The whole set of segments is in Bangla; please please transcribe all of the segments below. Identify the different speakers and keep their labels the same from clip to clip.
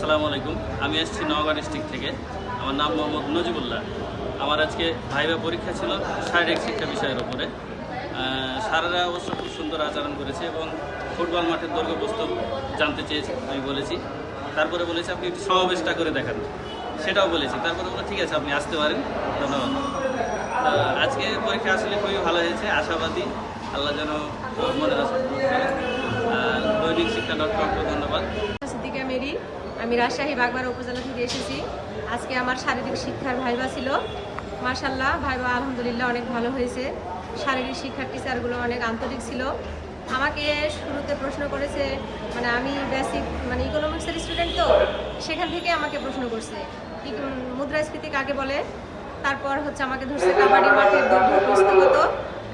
Speaker 1: আসসালামু আলাইকুম। আমি এসেছি নওগাঁ ডিস্ট্রিক্ট থেকে। আমার নাম মোহাম্মদ নজিবুল্লাহ। আমার আজকে ভাইবা পরীক্ষা ছিল শারীরিক শিক্ষা বিষয়ের উপরে। আহ, স্যারেরা অবশ্য খুব সুন্দর আচরণ করেছে এবং ফুটবল মাঠের দৈর্ঘ্য বস্তু জানতে চেয়েছে আমি বলেছি। তারপরে বলেছি আপনি একটু সমাবেশটা করে দেখান। সেটাও বলেছি। তারপরে বলে ঠিক আছে আপনি আসতে পারেন। ধন্যবাদ। আজকে পরীক্ষা আসলে খুবই ভালো হয়েছে। আশাবাদী আল্লাহ যেন মনে রাখে দৈনিক শিক্ষা ডট কমকে ধন্যবাদ।
Speaker 2: আমি রাজশাহী বাগমারা উপজেলা থেকে এসেছি। আজকে আমার শারীরিক শিক্ষার ভাইবা ছিল। মার্শাল্লাহ ভাইবা আলহামদুলিল্লাহ অনেক ভালো হয়েছে। শারীরিক শিক্ষার টিচারগুলো অনেক আন্তরিক ছিল। আমাকে শুরুতে প্রশ্ন করেছে মানে আমি বেসিক মানে ইকোনমিক্সের স্টুডেন্ট তো, সেখান থেকে আমাকে প্রশ্ন করছে। মুদ্রাস্ফীতি কাকে বলে? তারপর হচ্ছে আমাকে ধরছে কাবাডি মাঠের দৈর্ঘ্য প্রস্তুত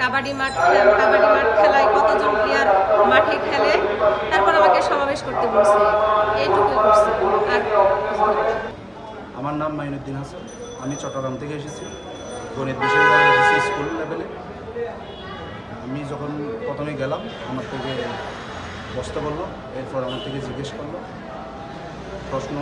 Speaker 2: কাবাডি মাঠ কাবাডি মাঠ খেলায় কতজন প্লেয়ার মাঠে খেলে? তারপর আমাকে সমাবেশ করতে বলছে এইটুকুই করছে আর
Speaker 3: আমার নাম মাইনুদ্দিন হাসান। আমি চট্টগ্রাম থেকে এসেছি। গণিত বিষয় স্কুল লেভেলে। আমি যখন প্রথমে গেলাম, আমার থেকে বসতে বলল, এরপর আমার থেকে জিজ্ঞেস করল। প্রশ্ন,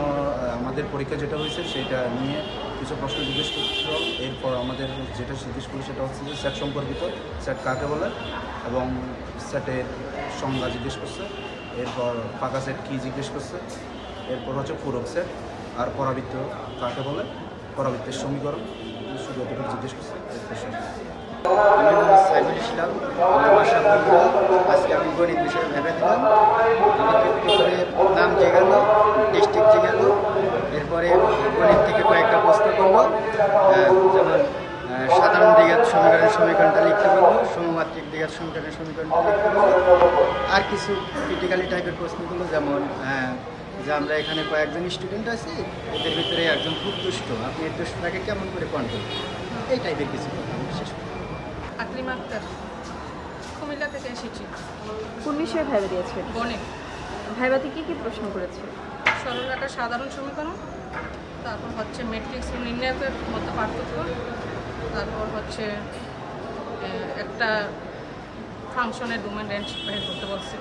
Speaker 3: আমাদের পরীক্ষা যেটা হয়েছে, সেটা নিয়ে কিছু প্রশ্ন জিজ্ঞেস করছিল এরপর আমাদের যেটা জিজ্ঞেস করল, সেটা হচ্ছে যে সেট সম্পর্কিত সেট কাকে বলে? এবং সেটের সংজ্ঞা জিজ্ঞেস করছে। এরপর ফাঁকা সেট কী জিজ্ঞেস করছে? এরপর হচ্ছে পূরক সেট আর পরাবৃত্ত কাকে বলে? পরাবৃত্তের সমীকরণ। শুধু জিজ্ঞেস করছে।
Speaker 4: আজকে আমি বিষয়ে ডিস্ট্রিক্ট এরপরে থেকে কয়েকটা যেমন সাধারণ সমীকরণটা লিখতে বলল সমমাত্রিক দিঘাত সমীকরণের সমীকরণটা লিখতে বলল আর কিছু ক্রিটিক্যালি টাইপের প্রশ্নগুলো যেমন যে আমরা এখানে কয়েকজন স্টুডেন্ট আছি এদের ভিতরে একজন খুব দুষ্ট। আপনি এই দুষ্টটাকে কেমন করে কন্ট্রোল এই টাইপের কিছু কথা আমি শেষ। করি।
Speaker 5: আকলিম আক্তার কুমিল্লা থেকে এসেছি।
Speaker 6: কোন বিষয়ে ভাইবা দিয়েছেন?
Speaker 5: গণিত
Speaker 6: ভাইবাতে কি কি প্রশ্ন করেছে?
Speaker 5: সরলরেখার সাধারণ সমীকরণ তারপর হচ্ছে ম্যাট্রিক্স নির্ণায়কের মধ্যে পার্থক্য তারপর হচ্ছে একটা ফাংশনের ডোমেন রেঞ্জ বের করতে বলছে।